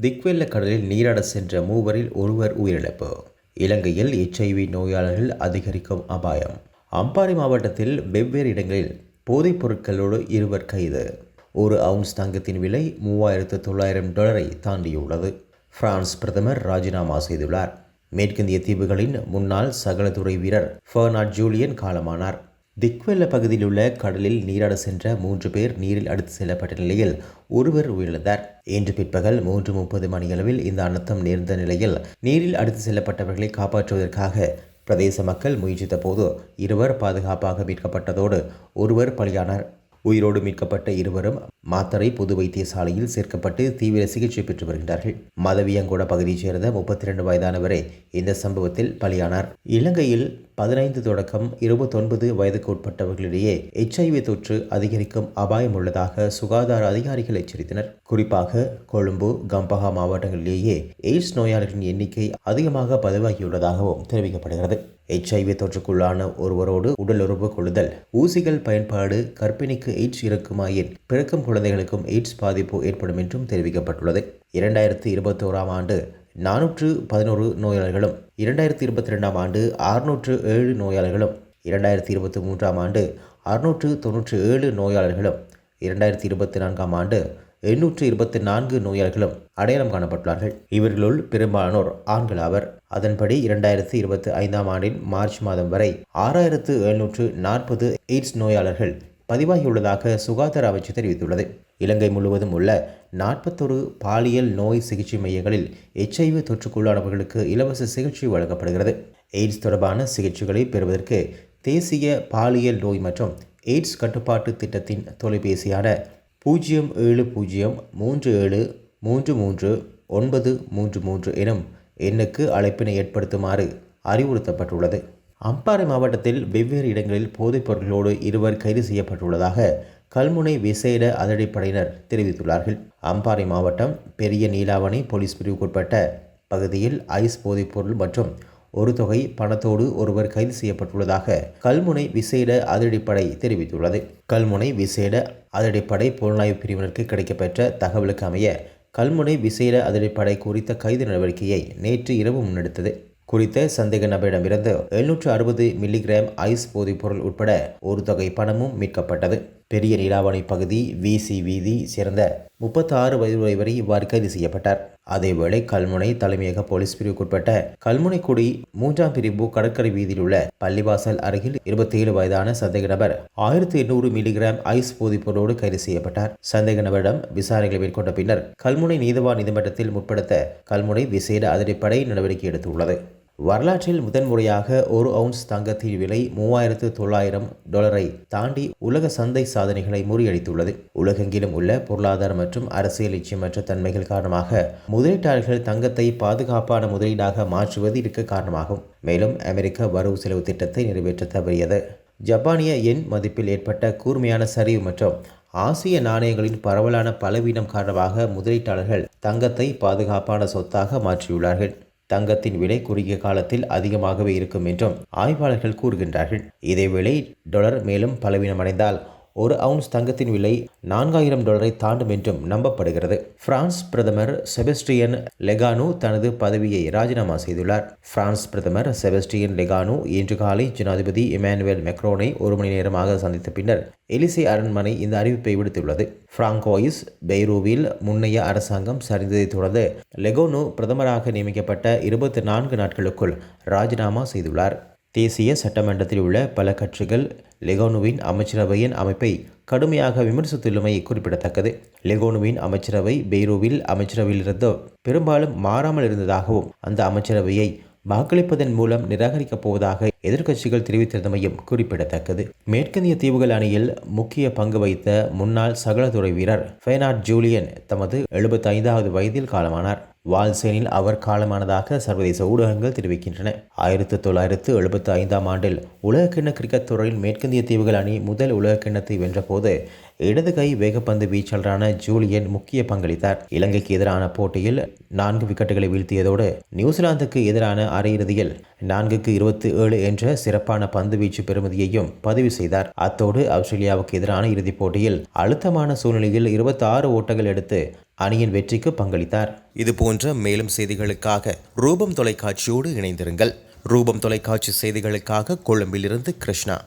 திக்வெல்ல கடலில் நீராட சென்ற மூவரில் ஒருவர் உயிரிழப்பு. இலங்கையில் எச்ஐவி நோயாளர்கள் அதிகரிக்கும் அபாயம். அம்பாறை மாவட்டத்தில் வெவ்வேறு இடங்களில் போதைப் பொருட்களோடு இருவர் கைது. ஒரு அவுன்ஸ் தங்கத்தின் விலை மூவாயிரத்து தொள்ளாயிரம் டாலரை தாண்டியுள்ளது. பிரான்ஸ் பிரதமர் ராஜினாமா செய்துள்ளார். மேற்கிந்திய தீவுகளின் முன்னாள் சகலத்துறை வீரர் ஃபர்னாட் ஜூலியன் காலமானார். திக்வெல்ல பகுதியில் உள்ள கடலில் நீராட சென்ற மூன்று பேர் நீரில் அடுத்து செல்லப்பட்ட நிலையில் ஒருவர் உயிரிழந்தார். இன்று பிற்பகல் மூன்று முப்பது மணியளவில் இந்த அனர்த்தம் நேர்ந்த நிலையில் நீரில் அடுத்து செல்லப்பட்டவர்களை காப்பாற்றுவதற்காக பிரதேச மக்கள் முயற்சித்த போது இருவர் பாதுகாப்பாக மீட்கப்பட்டதோடு ஒருவர் பலியானார். உயிரோடு மீட்கப்பட்ட இருவரும் மாத்தரை பொது வைத்தியசாலையில் சேர்க்கப்பட்டு தீவிர சிகிச்சை பெற்று வருகின்றார்கள். மதவியங்கோட பகுதியைச் சேர்ந்த முப்பத்தி ரெண்டு வயதானவரே இந்த சம்பவத்தில் பலியானார். இலங்கையில் பதினைந்து தொடக்கம் இருபத்தொன்பது வயதுக்கு உட்பட்டவர்களிடையே எச்ஐவி தொற்று அதிகரிக்கும் அபாயம் உள்ளதாக சுகாதார அதிகாரிகள் எச்சரித்தனர். குறிப்பாக கொழும்பு கம்பஹா மாவட்டங்களிலேயே எய்ட்ஸ் நோயாளிகளின் எண்ணிக்கை அதிகமாக பதிவாகியுள்ளதாகவும் தெரிவிக்கப்படுகிறது. எச்ஐவி தொற்றுக்குள்ளான ஒருவரோடு உடல் உறவு கொள்ளுதல் ஊசிகள் பயன்பாடு கர்ப்பிணிக்கு எய்ட்ஸ் இருக்குமாயின் பிறக்கும் குழந்தைகளுக்கும் எய்ட்ஸ் பாதிப்பு ஏற்படும் என்றும் தெரிவிக்கப்பட்டுள்ளது. இரண்டாயிரத்தி இருபத்தோராம் ஆண்டு நானூற்று பதினோரு நோயாளர்களும் இரண்டாயிரத்தி இருபத்தி ரெண்டாம் ஆண்டு அறுநூற்று ஏழு நோயாளிகளும் இரண்டாயிரத்தி இருபத்தி மூன்றாம் ஆண்டு அறுநூற்று தொன்னூற்று ஏழு நோயாளர்களும் இரண்டாயிரத்தி இருபத்தி நான்காம் ஆண்டு எண்ணூற்று இருபத்தி நான்கு நோயாளிகளும் அடையாளம் காணப்பட்டுள்ளார்கள். இவர்களுள் பெரும்பாலானோர் ஆண்கள் ஆவர். அதன்படி இரண்டாயிரத்தி இருபத்தி ஐந்தாம் ஆண்டின் மார்ச் மாதம் வரை ஆறாயிரத்து எழுநூற்று நாற்பது எய்ட்ஸ் நோயாளர்கள் பதிவாகியுள்ளதாக சுகாதார அமைச்சு தெரிவித்துள்ளது. இலங்கை முழுவதும் உள்ள நாற்பத்தொரு பாலியல் நோய் சிகிச்சை மையங்களில் எச்ஐவி தொற்றுக்குள்ளானவர்களுக்கு இலவச சிகிச்சை வழங்கப்படுகிறது. எய்ட்ஸ் தொடர்பான சிகிச்சைகளை பெறுவதற்கு தேசிய பாலியல் நோய் மற்றும் எய்ட்ஸ் கட்டுப்பாட்டு திட்டத்தின் தொலைபேசியான பூஜ்ஜியம் ஏழு பூஜ்ஜியம் மூன்று ஏழு மூன்று மூன்று ஒன்பது மூன்று மூன்று எனும் எண்ணுக்கு அழைப்பினை ஏற்படுத்துமாறு அறிவுறுத்தப்பட்டுள்ளது. அம்பாறை மாவட்டத்தில் வெவ்வேறு இடங்களில் போதைப் பொருட்களோடு இருவர் கைது செய்யப்பட்டுள்ளதாக கல்முனை விசேட அதிரடிப்படையினர் தெரிவித்துள்ளார்கள். அம்பாறை மாவட்டம் பெரிய நீலாவணை போலீஸ் பிரிவுக்குட்பட்ட பகுதியில் ஐஸ் போதைப்பொருள் மற்றும் ஒரு தொகை பணத்தோடு ஒருவர் கைது செய்யப்பட்டுள்ளதாக கல்முனை விசேட அதிரடிப்படை தெரிவித்துள்ளது. கல்முனை விசேட அதிரடிப்படை புலனாய்வு பிரிவினருக்கு கிடைக்கப்பெற்ற தகவலுக்கு அமைய கல்முனை விசேட அதிரடிப்படை குறித்த கைது நடவடிக்கையை நேற்று இரவு முன்னெடுத்தது. குறித்த சந்தேக நபரிடமிருந்து எழுநூற்று அறுபது மில்லிகிராம் ஐஸ் போதைப்பொருள் உட்பட ஒரு தொகை பணமும் மீட்கப்பட்டது. பெரிய நீலாவணை பகுதி விசி வீதி சேர்ந்த முப்பத்தாறு வயது வரை இவ்வாறு கைது செய்யப்பட்டார். அதேவேளை கல்முனை தலைமையக போலீஸ் பிரிவுக்குட்பட்ட கல்முனைக்குடி மூன்றாம் பிரிவு கடற்கரை வீதியில் உள்ள பள்ளிவாசல் அருகில் இருபத்தி ஏழு வயதான சந்தேக நபர் ஆயிரத்தி எண்ணூறு மில்லிகிராம் ஐஸ் போதைப்பொருளோடு கைது செய்யப்பட்டார். சந்தேக நபரிடம் விசாரணைகளை மேற்கொண்ட பின்னர் கல்முனை நீதவான் நீதிமன்றத்தில் முற்படுத்த கல்முனை விசேட அதிரடிப்படை நடவடிக்கை எடுத்துள்ளது. வரலாற்றில் முதன்முறையாக ஒரு அவுன்ஸ் தங்கத்தின் விலை மூவாயிரத்து தொள்ளாயிரம் டாலரை தாண்டி உலக சந்தை சாதனைகளை முறியடித்துள்ளது. உலகெங்கிலும் உள்ள பொருளாதார மற்றும் அரசியல் நிச்சயமற்ற தன்மைகள் காரணமாக முதலீட்டாளர்கள் தங்கத்தை பாதுகாப்பான முதலீடாக மாற்றுவது இருக்க காரணமாகும். மேலும் அமெரிக்க வரவு செலவு திட்டத்தை நிறைவேற்ற தவறியது. ஜப்பானிய எண் மதிப்பில் ஏற்பட்ட கூர்மையான சரிவு மற்றும் ஆசிய நாணயங்களின் பரவலான பலவீனம் காரணமாக முதலீட்டாளர்கள் தங்கத்தை பாதுகாப்பான சொத்தாக மாற்றியுள்ளார்கள். தங்கத்தின் விலை குறுகிய காலத்தில் அதிகமாகவே இருக்கும் என்றும் ஆய்வாளர்கள் கூறுகின்றார்கள். இதேவேளை டொலர் மேலும் பலவீனமடைந்தால் ஒரு அவுன்ஸ் தங்கத்தின் விலை நான்காயிரம் டாலரை தாண்டும் என்றும் நம்பப்படுகிறது. பிரான்ஸ் பிரதமர் செபஸ்டியன் லெகானு தனது பதவியை ராஜினாமா செய்துள்ளார். பிரான்ஸ் பிரதமர் செபஸ்டியன் லெகானு இன்று காலை ஜனாதிபதி இமானுவேல் மெக்ரோனை ஒரு மணி நேரமாக சந்தித்த பின்னர் எலிசே அரண்மனை இந்த அறிவிப்பை விடுத்துள்ளது. பிராங்கோயிஸ் பெய்ரூவில் முன்னைய அரசாங்கம் சரிந்ததைத் தொடர்ந்து லெகோனு பிரதமராக நியமிக்கப்பட்ட இருபத்தி நான்கு நாட்களுக்குள் ராஜினாமா செய்துள்ளார். தேசிய சட்டமன்றத்தில் உள்ள பல கட்சிகள் லெகோனுவின் அமைச்சரவையின் அமைப்பை கடுமையாக விமர்சித்துள்ளமை குறிப்பிடத்தக்கது. லெகோனுவின் அமைச்சரவை பெய்ரூவில் அமைச்சரவையிலிருந்து பெரும்பாலும் மாறாமல் இருந்ததாகவும் அந்த அமைச்சரவையை வாக்களிப்பதன் மூலம் நிராகரிக்கப் போவதாக எதிர்க்கட்சிகள் தெரிவித்திருந்தமையும் குறிப்பிடத்தக்கது. மேற்கிந்திய தீவுகள் அணியில் முக்கிய பங்கு வைத்த முன்னாள் சகலத்துறை வீரர் ஃபெனாட் ஜூலியன் தமது எழுபத்தைந்தாவது வயதில் காலமானார். வால்சேனில் அவர் காலமானதாக சர்வதேச ஊடகங்கள் தெரிவிக்கின்றன. ஆயிரத்தி தொள்ளாயிரத்து எழுபத்தி ஐந்தாம் ஆண்டில் உலகக்கிண்ண கிரிக்கெட் துறையில் மேற்கிந்திய தீவுகள் அணி முதல் உலகக்கிண்ணத்தை வென்றபோது இடது கை வேகப்பந்து வீச்சாளரான ஜூலியன் முக்கிய பங்களித்தார். இலங்கைக்கு எதிரான போட்டியில் நான்கு விக்கெட்டுகளை வீழ்த்தியதோடு நியூசிலாந்துக்கு எதிரான அரையிறுதியில் நான்குக்கு இருபத்தி ஏழு என்ற சிறப்பான பந்து வீச்சு பெறுமதியையும் பதிவு செய்தார். அத்தோடு ஆஸ்திரேலியாவுக்கு எதிரான இறுதிப் போட்டியில் அழுத்தமான சூழ்நிலையில் இருபத்தி ஆறு ஓட்டங்கள் எடுத்து அணியின் வெற்றிக்கு பங்களித்தார். இது போன்ற மேலும் செய்திகளுக்காக ரூபம் தொலைக்காட்சியோடு இணைந்திருங்கள். ரூபம் தொலைக்காட்சி செய்திகளுக்காக கொழும்பிலிருந்து கிருஷ்ணா.